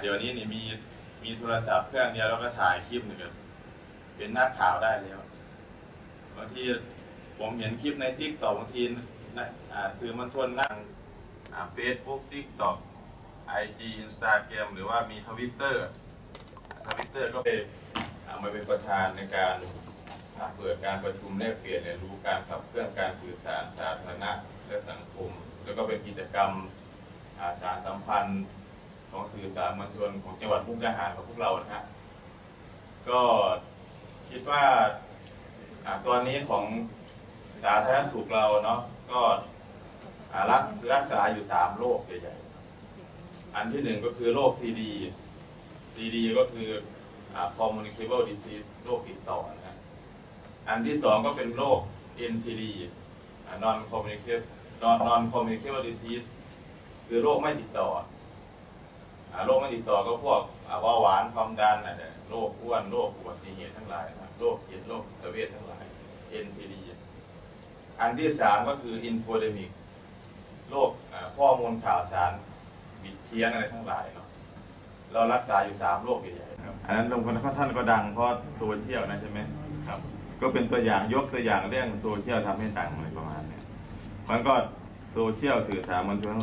เดี๋ยวนี้นี่มีมีโทรศัพท์เครื่องเดียวแล้วก็ถ่ายคลิปหนึ่งเป็นนักข่าวได้แล้วบางทีผมเห็นคลิปในทิกตอกบางทีนะอ่าสื่อมวลชนนั่งเฟซบุ๊กทิกตอกไอจีอินสตาแกรมหรือว่ามีทวิตเตอร์ทวิตเตอร์ก็เป็นอ่ามาเป็นประธานในการเปิดการประชุมแลกเปลี่ยนเรียนรู้การขับเคลื่อนการสื่อสารสาธารณะและสังคม แล้วก็เป็นกิจกรรมสารสัมพันธ์ ของสื่อสารมวลชนของจังหวัดมุกดาหารของพวกเรานะฮะก็คิดว่าตอนนี้ของสาธารณสุขเราเนาะก็รักรักษาอยู่สามโรคใหญ่ๆ อันที่หนึ่งก็คือโรค CD CD ก็คืออ communicable disease โรคติดต่อนะอันที่สองก็เป็นโรค NCD non communicable non non communicable disease คือโรคไม่ติดต่อ โรคไม่ติดต่อก็พวกอ่าเบาหวานความดันอะไรโรคอ้วนโรคอุบัติเหตุทั้งหลายนะครับโรคเกียดโรคจิตเวชทั้งหลาย NCD อันที่สามก็คือ infodemic โรคอ่าข้อมูลข่าวสารบิดเพี้ยนอะไรทั้งหลายเนาะเรารักษาอยู่สามโรคใหญ่ๆครับอันนั้นตรงคนท่านก็ดังเพราะโซเชียลนะใช่ไหมครับ ก็เป็นตัวอย่างยกตัวอย่างเรื่องโซเชียลทำให้ดังอะไรประมาณเนี้ยมันก็โซเชียลสื่อสารมวลชน